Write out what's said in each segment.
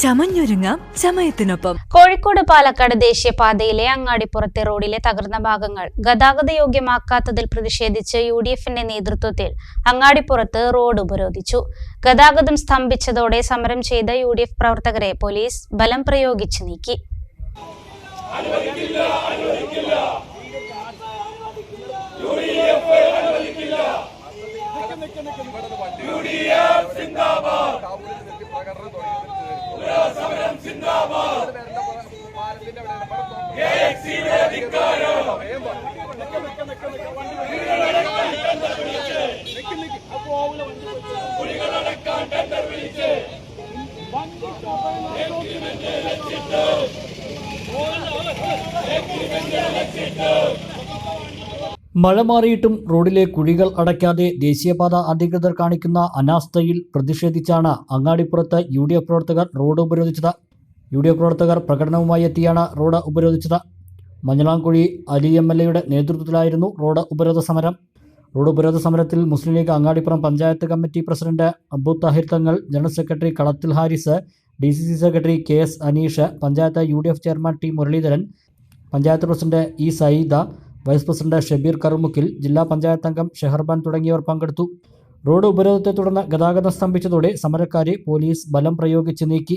ചമഞ്ഞൊരുങ്ങാം ചമയത്തിനൊപ്പം കോഴിക്കോട് പാലക്കാട് ദേശീയപാതയിലെ അങ്ങാടിപ്പുറത്തെ റോഡിലെ തകർന്ന ഭാഗങ്ങൾ ഗതാഗത യോഗ്യമാക്കാത്തതിൽ പ്രതിഷേധിച്ച് യു ഡി എഫിന്റെ നേതൃത്വത്തിൽ അങ്ങാടിപ്പുറത്ത് റോഡ് ഉപരോധിച്ചു. ഗതാഗതം സ്തംഭിച്ചതോടെ സമരം ചെയ്ത യു ഡി എഫ് പ്രവർത്തകരെ പോലീസ് ബലം പ്രയോഗിച്ച് നീക്കി. മഴ മാറിയിട്ടും റോഡിലെ കുഴികൾ അടയ്ക്കാതെ ദേശീയപാത അധികൃതർ കാണിക്കുന്ന അനാസ്ഥയിൽ പ്രതിഷേധിച്ചാണ് അങ്ങാടിപ്പുറത്ത് യു പ്രവർത്തകർ റോഡ് ഉപരോധിച്ചത്. യു ഡി എഫ് പ്രവർത്തകർ പ്രകടനവുമായി എത്തിയാണ് റോഡ് ഉപരോധിച്ചത്. മഞ്ഞളാംകുഴി അലി എം എൽ എയുടെ നേതൃത്വത്തിലായിരുന്നു റോഡ് ഉപരോധ സമരം. റോഡ് ഉപരോധ സമരത്തിൽ Muslim League Angadipuram panchayat committee president Abdu Thahir Thangal general secretary Kalathil Haris D C C secretary K S Aneesh panchayat U D F chairman T Muraleedharan panchayat president E Sayyida vice president Shabeer Karumukkil ജില്ലാ പഞ്ചായത്ത് അംഗം ഷെഹർബാൻ തുടങ്ങിയവർ പങ്കെടുത്തു. Road ഉപരോധത്തെ തുടർന്ന് ഗതാഗതം സ്തംഭിച്ചതോടെ സമരക്കാരെ police ബലം പ്രയോഗിച്ച് നീക്കി.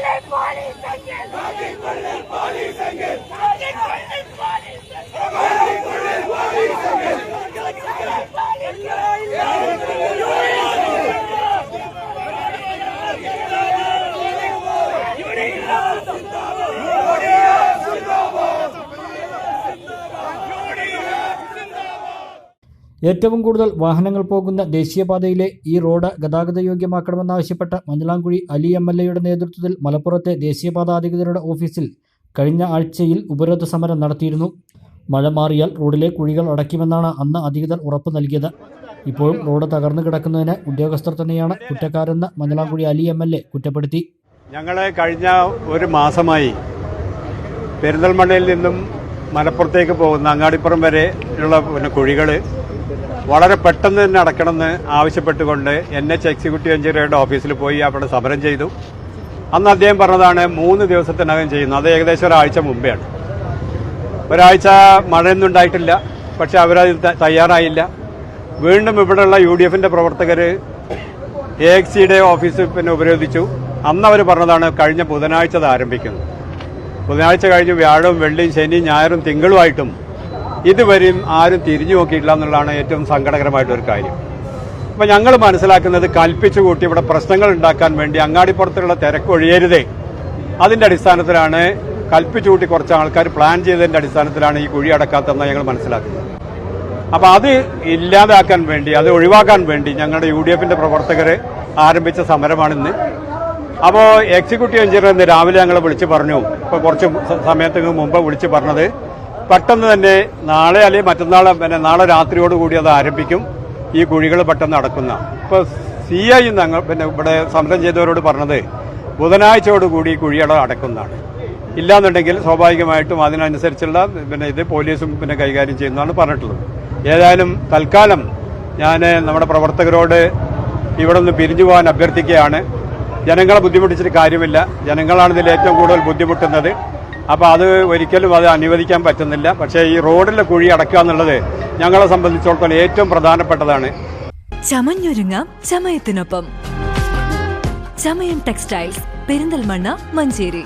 ഏറ്റവും കൂടുതൽ വാഹനങ്ങൾ പോകുന്ന ദേശീയപാതയിലെ ഈ റോഡ് ഗതാഗത യോഗ്യമാക്കണമെന്നാവശ്യപ്പെട്ട് മഞ്ഞളാംകുഴി അലി എം എൽ എയുടെ നേതൃത്വത്തിൽ മലപ്പുറത്തെ ദേശീയപാത അധികൃതരുടെ ഓഫീസിൽ കഴിഞ്ഞ ആഴ്ചയിൽ ഉപരോധ സമരം നടത്തിയിരുന്നു. മഴ മാറിയാൽ റോഡിലെ കുഴികൾ അടയ്ക്കുമെന്നാണ് അന്ന് അധികൃതർ ഉറപ്പ് നൽകിയത്. ഇപ്പോഴും റോഡ് തകർന്നു കിടക്കുന്നതിന് ഉദ്യോഗസ്ഥർ തന്നെയാണ് കുറ്റക്കാരെന്ന് Manjalamkuzhi Ali M L A കുറ്റപ്പെടുത്തി. ഞങ്ങളെ കഴിഞ്ഞ ഒരു മാസമായി പെരിന്തൽമണ്ണയിൽ നിന്നും മലപ്പുറത്തേക്ക് പോകുന്ന അങ്ങാടിപ്പുറം വരെയുള്ള പിന്നെ കുഴികൾ വളരെ പെട്ടെന്ന് തന്നെ അടക്കണമെന്ന് ആവശ്യപ്പെട്ടുകൊണ്ട് എൻ എച്ച് എക്സിക്യൂട്ടീവ് എഞ്ചിനീയറുടെ ഓഫീസിൽ പോയി അവിടെ സമരം ചെയ്തു. അന്ന് അദ്ദേഹം പറഞ്ഞതാണ് മൂന്ന് ദിവസത്തിനകം ചെയ്യുന്നത് അത് ഏകദേശം ഒരാഴ്ച മുമ്പെയാണ്. ഒരാഴ്ച മഴയൊന്നും ഉണ്ടായിട്ടില്ല. പക്ഷെ അവരത് തയ്യാറായില്ല. വീണ്ടും ഇവിടെയുള്ള യു ഡി എഫിന്റെ പ്രവർത്തകർ എ എക്സ് സിയുടെ ഓഫീസ് പിന്നെ ഉപരോധിച്ചു. അന്ന് അവർ പറഞ്ഞതാണ് കഴിഞ്ഞ ബുധനാഴ്ച അത് ആരംഭിക്കുന്നത് ബുധനാഴ്ച കഴിഞ്ഞ് വ്യാഴവും വെള്ളിയും ശനിയും ഞായറും തിങ്കളുമായിട്ടും ഇതുവരെയും ആരും തിരിഞ്ഞു നോക്കിയിട്ടില്ല എന്നുള്ളതാണ് ഏറ്റവും സങ്കടകരമായിട്ടൊരു കാര്യം. അപ്പം ഞങ്ങൾ മനസ്സിലാക്കുന്നത് കൽപ്പിച്ചു കൂട്ടി ഇവിടെ പ്രശ്നങ്ങൾ ഉണ്ടാക്കാൻ വേണ്ടി അങ്ങാടിപ്പുറത്തുള്ള തിരക്ക് ഒഴിയരുതേ. അതിന്റെ അടിസ്ഥാനത്തിലാണ് കൽപ്പിച്ചു കൂട്ടി കുറച്ച് ആൾക്കാർ പ്ലാൻ ചെയ്തതിന്റെ അടിസ്ഥാനത്തിലാണ് ഈ കുഴി അടക്കാത്തതെന്ന് ഞങ്ങൾ മനസ്സിലാക്കുന്നത്. അപ്പോൾ അത് ഇല്ലാതാക്കാൻ വേണ്ടി അത് ഒഴിവാക്കാൻ വേണ്ടി ഞങ്ങളുടെ യു ഡി എഫിന്റെ പ്രവർത്തകർ ആരംഭിച്ച സമരമാണിന്ന്. അപ്പോൾ എക്സിക്യൂട്ടീവ് എഞ്ചിനീയർ ഇന്ന് രാവിലെ ഞങ്ങൾ വിളിച്ച് പറഞ്ഞു. ഇപ്പോൾ കുറച്ച് സമയത്തിന് മുമ്പ് വിളിച്ച് പറഞ്ഞത് പെട്ടെന്ന് തന്നെ നാളെ അല്ലെങ്കിൽ മറ്റന്നാൾ പിന്നെ നാളെ രാത്രിയോടുകൂടി അത് ആരംഭിക്കും. ഈ കുഴികൾ പെട്ടെന്ന് അടക്കുന്ന ഇപ്പോൾ സി ഐ ഞങ്ങൾ പിന്നെ ഇവിടെ സമരം ചെയ്തവരോട് പറഞ്ഞത് ബുധനാഴ്ചയോടുകൂടി കുഴിയട അടക്കുന്നതാണ്. ഇല്ലാന്നുണ്ടെങ്കിൽ സ്വാഭാവികമായിട്ടും അതിനനുസരിച്ചുള്ള പിന്നെ ഇത് പോലീസും പിന്നെ കൈകാര്യം ചെയ്യുന്നതാണ് പറഞ്ഞിട്ടുള്ളത്. ഏതായാലും തൽക്കാലം ഞാൻ നമ്മുടെ പ്രവർത്തകരോട് ഇവിടെ നിന്ന് പിരിഞ്ഞു പോകാൻ അഭ്യർത്ഥിക്കുകയാണ്. ജനങ്ങളെ ബുദ്ധിമുട്ടിച്ചിട്ട് കാര്യമില്ല. ജനങ്ങളാണ് ഇതിൽ ഏറ്റവും കൂടുതൽ ബുദ്ധിമുട്ടുന്നത്. അപ്പോൾ അത് ഒരിക്കലും അത് അനുവദിക്കാൻ പറ്റുന്നില്ല. പക്ഷേ ഈ റോഡിലെ കുഴി അടക്കുക എന്നുള്ളത് ഞങ്ങളെ സംബന്ധിച്ചിടത്തോളം ഏറ്റവും പ്രധാനപ്പെട്ടതാണ്. ചമഞ്ഞൊരുങ്ങാം ചമയത്തിനൊപ്പം. ചമയം ടെക്സ്റ്റൈൽസ് പെരിന്തൽമണ്ണ മഞ്ചേരി.